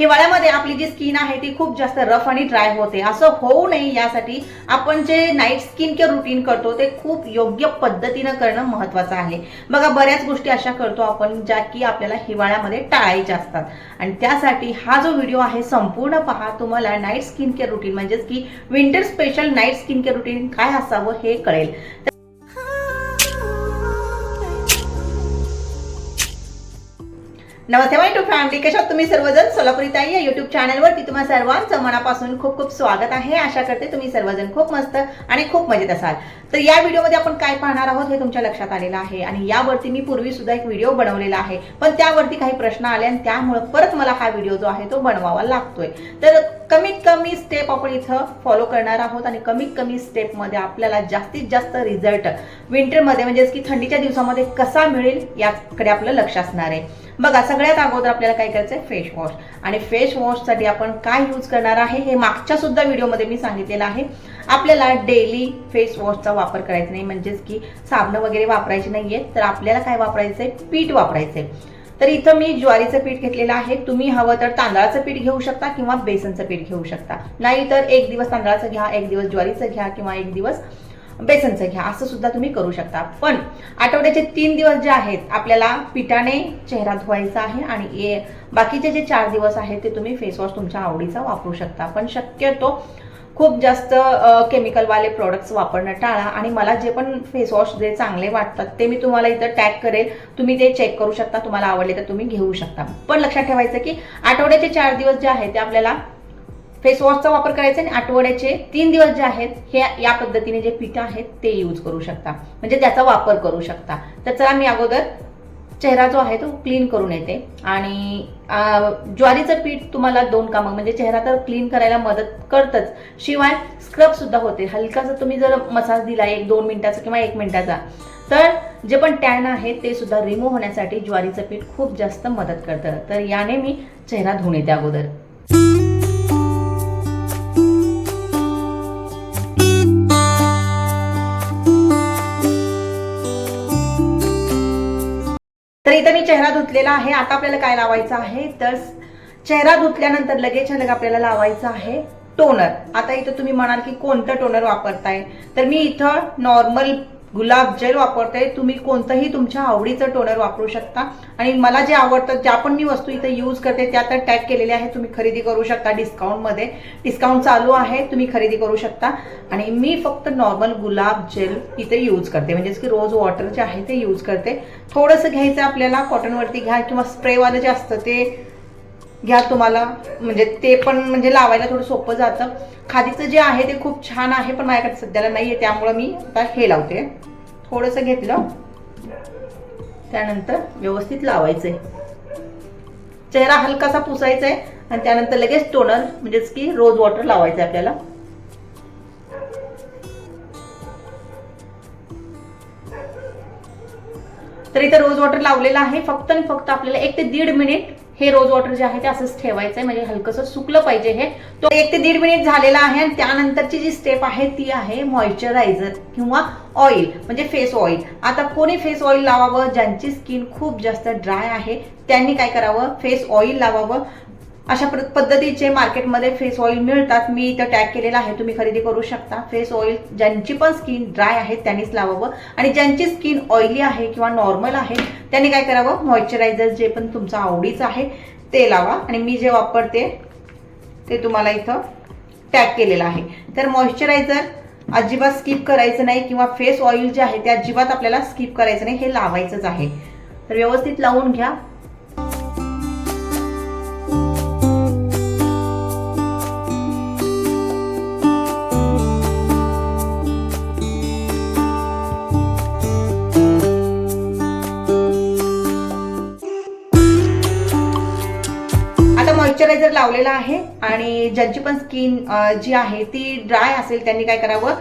हिवाळ्यामध्ये आपली जी स्किन आहे ती खूप जास्त रफ आणि ड्राय होते. असं होऊ नये यासाठी आपण जे नाईट स्किन केअर रुटीन करतो ते खूप योग्य पद्धतीनं करणं महत्वाचं आहे. बघा बऱ्याच गोष्टी अशा करतो आपण ज्या की आपल्याला हिवाळ्यामध्ये टाळायच्या असतात. आणि त्यासाठी हा जो व्हिडिओ आहे संपूर्ण पहा तुम्हाला नाईट स्किन केअर रुटीन म्हणजेच की winter special night skin care routine काय असावं हे कळेल. नमस्ते माय टू फॅमिली कशात तुम्ही सर्वजण? सोलापुरी ताई या युट्यूब चॅनलवरती तुम्हा सर्वांचं मनापासून खूप खूप स्वागत आहे. आशा करते तुम्ही सर्वजण खूप मस्त आणि खूप मजेत असाल. तर या व्हिडिओमध्ये आपण काय पाहणार आहोत हे तुमच्या लक्षात आलेलं आहे आणि यावरती मी पूर्वी सुद्धा एक व्हिडिओ बनवलेला आहे. पण त्यावरती काही प्रश्न आले आणि त्यामुळे परत मला हा व्हिडिओ जो आहे तो बनवावा लागतोय. तर कमीत कमी स्टेप आपण इथं फॉलो करणार आहोत आणि कमीत कमी स्टेपमध्ये आपल्याला जास्तीत जास्त रिझल्ट विंटरमध्ये म्हणजेच की थंडीच्या दिवसामध्ये कसा मिळेल याकडे आपलं लक्ष असणार आहे. बघा सगळ्यात अगोदर आपल्याला काय करायचं आहे फेस वॉश आणि फेस वॉशसाठी आपण काय यूज करणार आहे हे मागच्या सुद्धा व्हिडिओमध्ये मी सांगितलेलं आहे. आपल्याला डेली फेस वॉशचा वापर करायचा नाही म्हणजेच की साबण वगैरे वापरायची नाहीये तर आपल्याला काय वापरायचं आहे पीठ वापरायचं आहे तर इथं मी ज्वारीचं पीठ घेतलेलं आहे. तुम्ही हवं तर तांदळाचं पीठ घेऊ शकता किंवा बेसनचं पीठ घेऊ शकता. नाही तर एक दिवस तांदळाचं घ्या एक दिवस ज्वारीचं घ्या किंवा एक दिवस बेसनचं घ्या असं सुद्धा तुम्ही करू शकता. पण आठवड्याचे तीन दिवस जे आहेत आपल्याला पिठाने चेहरा धुवायचा आहे आणि ए बाकीचे जे चार दिवस आहेत ते तुम्ही फेसवॉश तुमच्या आवडीचा वापरू शकता. पण शक्यतो खूप जास्त केमिकलवाले प्रोडक्ट्स वापरणं टाळा आणि मला जे पण फेसवॉश जे चांगले वाटतात ते मी तुम्हाला इथं टॅग करेल. तुम्ही ते चेक करू शकता. तुम्हाला आवडले तर तुम्ही घेऊ शकता. पण लक्षात ठेवायचं की आठवड्याचे चार दिवस जे आहे ते आपल्याला फेस वॉशचा वापर करायचा आणि आठवड्याचे तीन दिवस जे आहेत हे या पद्धतीने जे पीठ आहेत ते यूज करू शकता. म्हणजे त्याचा वापर करू शकता. तर चला मी अगोदर चेहरा जो आहे तो क्लीन करून येते. आणि ज्वारीचं पीठ तुम्हाला दोन कामं म्हणजे चेहरा तर क्लीन करायला मदत करतच. शिवाय स्क्रब सुद्धा होते. हलकासा तुम्ही जर मसाज दिला एक दोन मिनिटाचा किंवा एक मिनिटाचा तर जे पण टॅन आहे ते सुद्धा रिमूव्ह होण्यासाठी ज्वारीचं पीठ खूप जास्त मदत करतं. तर याने मी चेहरा धुणे येते अगोदर. चेहरा धुतलेला आहे. आता आपल्याला काय लावायचं आहे? तर चेहरा धुतल्यानंतर लगेच लगेच आपल्याला लावायचं आहे टोनर. आता इथं तुम्ही म्हणाल की कोणतं टोनर वापरताय? तर मी इथं नॉर्मल गुलाब जेल वापरते तुम्ही कोणतंही तुमच्या आवडीचं टोनर वापरू शकता. आणि मला जे आवडतं ज्या पण मी वस्तू इथं यूज करते त्या तर टॅग केलेल्या आहेत तुम्ही खरेदी करू शकता डिस्काउंटमध्ये डिस्काउंट चालू आहे तुम्ही खरेदी करू शकता. आणि मी फक्त नॉर्मल गुलाब जेल इथे यूज करते. म्हणजेच की रोज वॉटर जे आहे ते यूज करते. थोडंसं घ्यायचं आपल्याला कॉटनवरती घ्या किंवा स्प्रेवालं जे असतं ते घ्या तुम्हाला. म्हणजे ते पण म्हणजे लावायला थोडं सोपं जातं. खादीचं जे आहे ते खूप छान आहे पण माझ्याकडे सध्याला नाही आहे त्यामुळं मी आता हे लावते. थोडंसं घेतलं. त्यानंतर व्यवस्थित लावायचं आहे चेहरा हलकासा पुसायचा आहे आणि त्यानंतर लगेच टोनर म्हणजेच की रोज वॉटर लावायचं आहे आपल्याला. तर इथं रोज वॉटर लावलेलं आहे. फक्त आणि फक्त आपल्याला एक ते दीड मिनिट हे रोज वॉटर जे आहे ते असंच ठेवायचं आहे म्हणजे हलकंसं सुकलं पाहिजे हे. तो एक ते दीड मिनिट झालेला आहे आणि त्यानंतरची जी स्टेप आहे ती आहे मॉइश्चरायझर किंवा ऑइल म्हणजे फेस ऑइल आता कोणी फेस ऑइल लावावं? ज्यांची स्किन खूप जास्त ड्राय आहे त्यांनी काय करावं? फेस ऑइल लावावं. अशा प्र- पद्धतीचे मार्केटमध्ये फेस ऑइल मिळतात. मी इथं टॅग केलेला आहे. तुम्ही खरेदी करू शकता. फेस ऑइल ज्यांची पण स्किन ड्राय आहे त्यांनीच लावावं. आणि ज्यांची स्किन ऑइली आहे किंवा नॉर्मल आहे त्यांनी काय करावं? मॉइश्चरायझर जे पण तुमचं आवडीचं आहे ते लावा. आणि मी जे वापरते ते तुम्हाला इथं टॅग केलेलं आहे. तर मॉइश्चरायझर अजिबात स्किप करायचं नाही किंवा फेस ऑइल जे आहे ते अजिबात आपल्याला स्किप करायचं नाही. हे लावायचंच आहे. तर व्यवस्थित लावून घ्या. मॉइश्चरायझर लावलेला आहे आणि ज्यांची पण स्किन जी आहे ती ड्राय असेल त्यांनी काय करावं?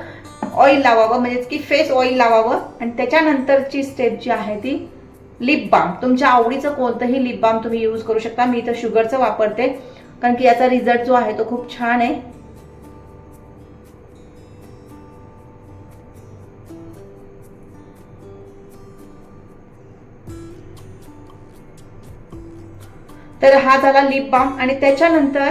ऑइल लावावं म्हणजेच की फेस ऑइल लावावं. आणि त्याच्यानंतरची स्टेप जी आहे ती लिप बाम. तुमच्या आवडीचं कोणतंही लिप बाम तुम्ही यूज करू शकता. मी इथं शुगरचं वापरते. कारण की याचा रिझल्ट जो आहे तो खूप छान आहे. तर हा झाला लिप बाम आणि त्याच्यानंतर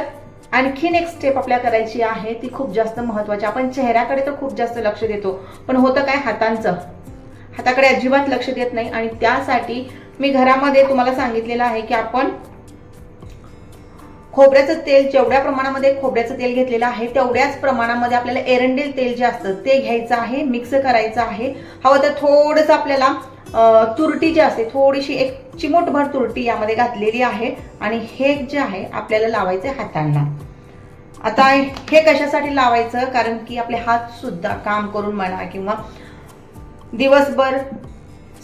आणखीन एक स्टेप आपल्या करायची आहे ती खूप जास्त महत्वाची. आपण चेहऱ्याकडे तर खूप जास्त लक्ष देतो पण होतं काय? हातांचं. हाताकडे अजिबात लक्ष देत नाही आणि त्यासाठी मी घरामध्ये तुम्हाला सांगितलेलं आहे की आपण खोबऱ्याचं तेल जेवढ्या प्रमाणामध्ये खोबऱ्याचं तेल घेतलेलं आहे तेवढ्याच प्रमाणामध्ये आपल्याला एरंडेल तेल जे असतं ते घ्यायचं आहे मिक्स करायचं आहे. हवं तर थोडंसं आपल्याला तुरटी जी असते थोडीशी एक चिमूटभर तुरटी यामध्ये घातलेली आहे आणि हे जे आहे आपल्याला लावायचं आहे हातांना. आता हे कशासाठी लावायचं? कारण की आपले हात सुद्धा काम करून म्हणा किंवा दिवसभर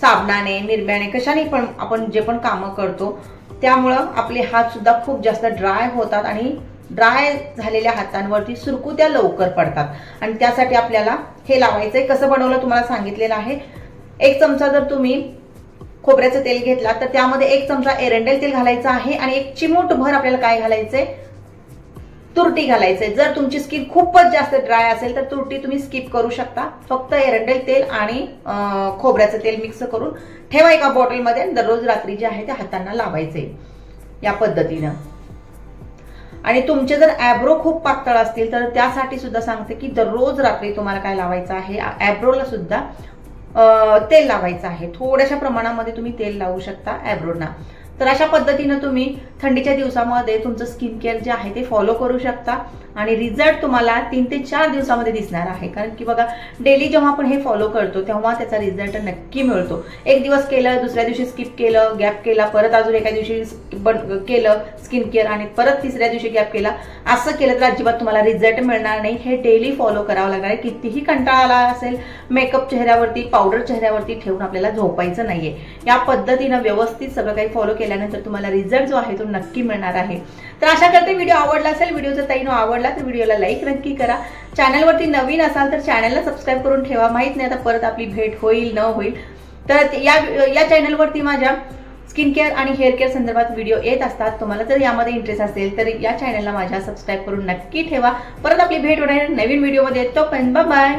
साबणाने निर्म्याने कशाने पण आपण जे पण कामं करतो त्यामुळं आपले हात सुद्धा खूप जास्त ड्राय होतात आणि ड्राय झालेल्या हातांवरती सुरकुत्या लवकर पडतात. आणि त्यासाठी आपल्याला हे लावायचं आहे कसं बनवलं तुम्हाला सांगितलेलं आहे. एक चमचा जर तुम्ही खोबऱ्याचं तेल घेतला तर त्यामध्ये एक चमचा एरंडेल तेल घालायचं आहे आणि एक चिमूटभर आपल्याला काय घालायचंय? तुरटी घालायचंय. जर तुमची स्किन खूपच जास्त ड्राय असेल तर तुरटी तुम्ही स्किप करू शकता. फक्त एरंडेल तेल आणि खोबऱ्याचं तेल मिक्स करून ठेवा एका बॉटलमध्ये दररोज रात्री जे आहे ते हातांना लावायचे या पद्धतीनं. आणि तुमचे जर ॲब्रो खूप पातळ असतील तर त्यासाठी सुद्धा सांगते की दररोज रात्री तुम्हाला काय लावायचं आहे? ॲब्रोला सुद्धा तेल लावायचं आहे. थोड्याशा प्रमाणामध्ये तुम्ही तेल लावू शकता ॲब्रोना तर अशा पद्धतीनं तुम्ही थंडीच्या दिवसामध्ये तुमचं स्किन केअर जे आहे ते फॉलो करू शकता आणि रिझल्ट तुम्हाला तीन ते चार दिवसामध्ये दिसणार आहे. कारण की बघा डेली जेव्हा आपण हे फॉलो करतो तेव्हा त्याचा रिझल्ट नक्की मिळतो. एक दिवस केलं दुसऱ्या दिवशी स्किप केलं गॅप केला परत अजून एका दिवशी बन केलं स्किन केअर आणि परत तिसऱ्या दिवशी गॅप केला. असं केलं तर अजिबात तुम्हाला रिझल्ट मिळणार नाही. हे डेली फॉलो करावं लागणार आहे. कितीही कंटाळा आला असेल मेकअप चेहऱ्यावरती पावडर चेहऱ्यावरती ठेवून आपल्याला झोपायचं नाहीये. या पद्धतीनं व्यवस्थित सगळं काही फॉलो केल्यानंतर तुम्हाला रिझल्ट जो आहे तो नक्की मिळणार आहे. तर अशा करते व्हिडिओ आवडला असेल व्हिडिओ जर ताईनो आवडला तर व्हिडिओला लाईक नक्की करा. चॅनलवरती नवीन असाल तर चॅनलला सबस्क्राईब करून ठेवा. माहीत नाही आता परत आपली भेट होईल न होईल. तर ते- या या चॅनलवरती माझ्या स्किन केअर आणि हेअर केअर संदर्भात व्हिडिओ येत असतात. तुम्हाला जर यामध्ये इंटरेस्ट असेल तर या चॅनलला माझ्या सबस्क्राईब करून नक्की ठेवा. परत आपली भेट होणार नवीन व्हिडिओमध्ये तोपर्यंत बाय